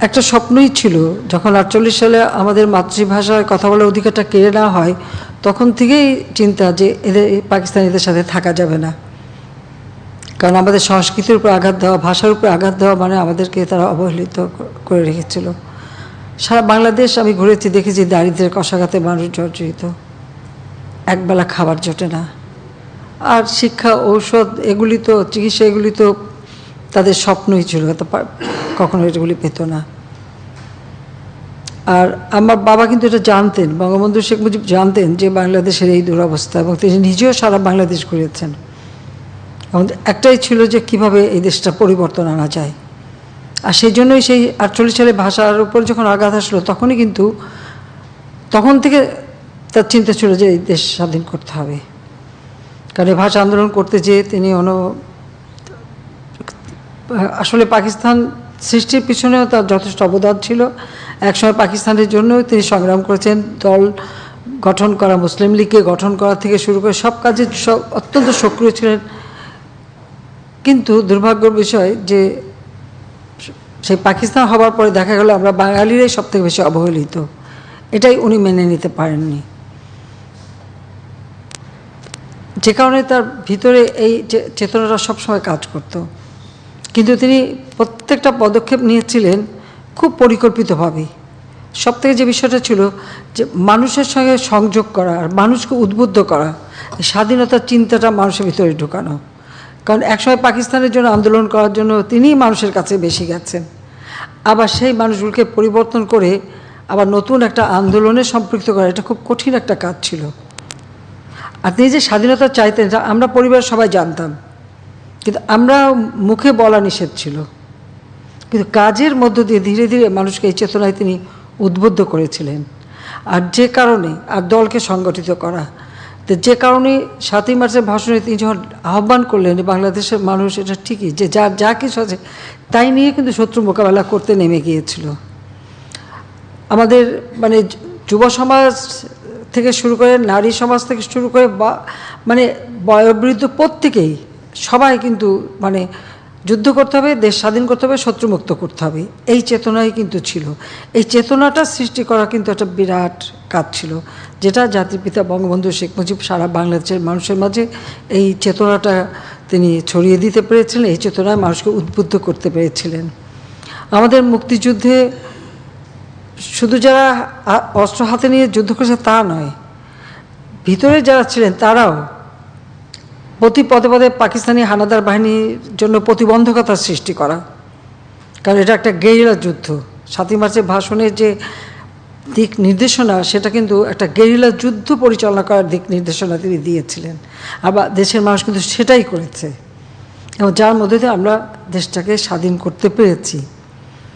একটা স্বপ্নই ছিল, যখন আটচল্লিশ সালে আমাদের মাতৃভাষায় কথা বলার অধিকারটা কেড়ে নেওয়া হয়, তখন থেকেই চিন্তা যে এদের, পাকিস্তানিদের সাথে থাকা যাবে না। কারণ আমাদের সংস্কৃতির উপর আঘাত দেওয়া, ভাষার উপর আঘাত দেওয়া মানে আমাদেরকে তারা অবহেলিত করে রেখেছিল। সারা বাংলাদেশ আমি ঘুরেছি, দেখেছি দারিদ্রের কষাঘাতে মানুষ জর্জরিত। একবেলা খাবার জোটে না। আর শিক্ষা, ঔষধ, এগুলি তো, চিকিৎসা এগুলি তো তাদের স্বপ্নই ছিল। কখনো এগুলি পেত না। আর আমার বাবা কিন্তু এটা জানতেন, বঙ্গবন্ধু শেখ মুজিব জানতেন যে বাংলাদেশের এই দুরবস্থা এবং তিনি নিজেও সারা বাংলাদেশ ঘুরেছেন। এবং একটাই ছিল যে কীভাবে এই দেশটা পরিবর্তন আনা যায়। আর সেই জন্যই সেই আটচল্লিশ সালে ভাষার উপর যখন আঘাত আসলো, তখনই কিন্তু তখন থেকে তার চিন্তা ছিল যে এই দেশ স্বাধীন করতে হবে। কারণ ভাষা আন্দোলন করতে যেয়ে তিনি অন আসলে পাকিস্তান সৃষ্টির পিছনেও তার যথেষ্ট অবদান ছিল। একসময় পাকিস্তানের জন্য তিনি সংগ্রাম করেছেন, দল গঠন করা, মুসলিম লীগকে গঠন করা থেকে শুরু করে সব কাজে সব অত্যন্ত সক্রিয় ছিলেন। কিন্তু দুর্ভাগ্যের বিষয় যে সেই পাকিস্তান হবার পরে দেখা গেল আমরা বাঙালিরাই সব থেকে বেশি অবহেলিত। এটাই উনি মেনে নিতে পারেননি। যে কারণে তার ভিতরে এই চেতনাটা সবসময় কাজ করত। কিন্তু তিনি প্রত্যেকটা পদক্ষেপ নিয়েছিলেন খুব পরিকল্পিতভাবে সব থেকে যে বিষয়টা ছিল যে মানুষের সঙ্গে সংযোগ করা আর মানুষকে উদ্বুদ্ধ করা স্বাধীনতার চিন্তাটা মানুষের ভিতরে ঢোকানো। কারণ একসময় পাকিস্তানের জন্য আন্দোলন করার জন্য তিনিই মানুষের কাছে বেশি গেছেন। আবার সেই মানুষগুলোকে পরিবর্তন করে আবার নতুন একটা আন্দোলনে সম্পৃক্ত করা, এটা খুব কঠিন একটা কাজ ছিল। আর তিনি যে স্বাধীনতা চাইতেন আমরা পরিবার সবাই জানতাম। কিন্তু আমরা মুখে বলা নিষেধ ছিল। কিন্তু কাজের মধ্য দিয়ে ধীরে ধীরে মানুষকে এই চেতনায় তিনি উদ্বুদ্ধ করেছিলেন। আর যে কারণে, আর দলকে সংগঠিত করা। তো যে কারণে সাতই মার্চের ভাষণে তিনি যখন আহ্বান করলেন বাংলাদেশের মানুষ এটা ঠিকই, যে যার যা কিছু আছে তাই নিয়ে কিন্তু শত্রু মোকাবেলা করতে নেমে গিয়েছিল। আমাদের মানে যুব সমাজ থেকে শুরু করে নারী সমাজ থেকে শুরু করে বা মানে বয়োবৃদ্ধ প্রত্যেকেই সবাই কিন্তু মানে যুদ্ধ করতে হবে, দেশ স্বাধীন করতে হবে, শত্রুমুক্ত করতে হবে। এই চেতনাই কিন্তু ছিল। এই চেতনাটা সৃষ্টি করা কিন্তু একটা বিরাট কাজ ছিল, যেটা জাতির পিতা বঙ্গবন্ধু শেখ মুজিব সারা বাংলাদেশের মানুষের মাঝে এই চেতনাটা তিনি ছড়িয়ে দিতে পেরেছিলেন, এই চেতনায় মানুষকে উদ্বুদ্ধ করতে পেরেছিলেন। আমাদের মুক্তিযুদ্ধে শুধু যারা অস্ত্র হাতে নিয়ে যুদ্ধ করেছে তা নয়, ভিতরে যারা ছিলেন তারাও প্রতি পদে পদে পাকিস্তানি হানাদার বাহিনীর জন্য প্রতিবন্ধকতা সৃষ্টি করা। কারণ এটা একটা গেরিলা যুদ্ধ। সাতই মার্চের ভাষণের যে দিক নির্দেশনা, সেটা কিন্তু একটা গেরিলা যুদ্ধ পরিচালনা করার দিক নির্দেশনা তিনি দিয়েছিলেন। আবার দেশের মানুষ কিন্তু সেটাই করেছে। এবং যার মধ্যে দিয়ে আমরা দেশটাকে স্বাধীন করতে পেরেছি।